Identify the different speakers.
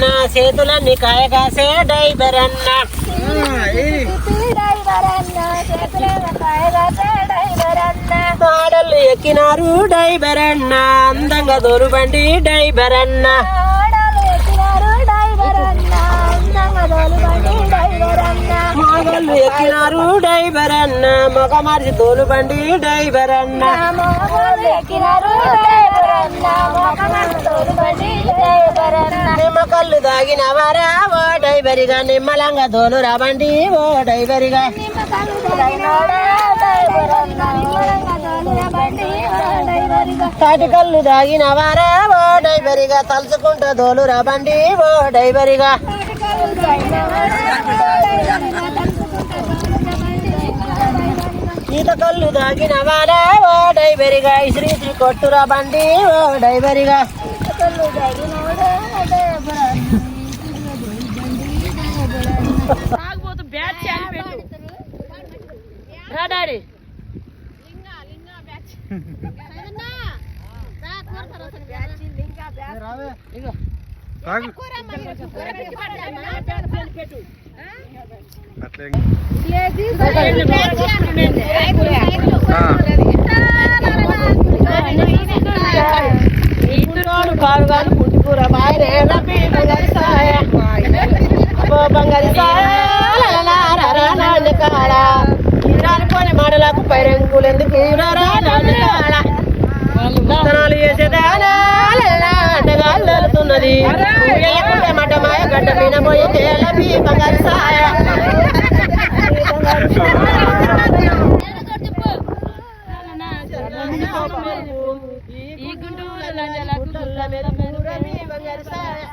Speaker 1: డ్రైవరన్న చేతులన్నీ కాయగాసే డ్రైవరన్న మాడళ్ళు ఎక్కినారు డ్రైవరన్న అందంగా దొరుబండి డ్రైవరన్న మాగళ్ళు ఎక్కినారు డ్రైవరన్న మగ మార్చి తోలుబండి డ్రైవరన్న నిమ్మకల్లు దాగిన వారా ఓ డ్రైవరిగా నిమ్మలంగా దోలు రాబండి ఓ డ్రైవరిగా. తాటికల్లు దాగిన వారా ఓ డైవరిగా తలుచుకుంటూ దోలు రాబండి ఓ డైవరిగా ఈత కళ్ళు దాగిన వారా ఓ శ్రీ శ్రీ కొట్టురా బండి ఓ డైవరిగా
Speaker 2: తాగుబోతు బ్యాట్ చేయాలి పెట్టు. రా డాడీ. ఇగో.
Speaker 1: అంటగాళ్ళుతున్నది వేయకుంటే మట మాయ గడ్డ మీద పోయి తేలపి బంగారు సాయ
Speaker 2: ఈ గుంటూరు లంజలకు
Speaker 1: బంగారు సాయ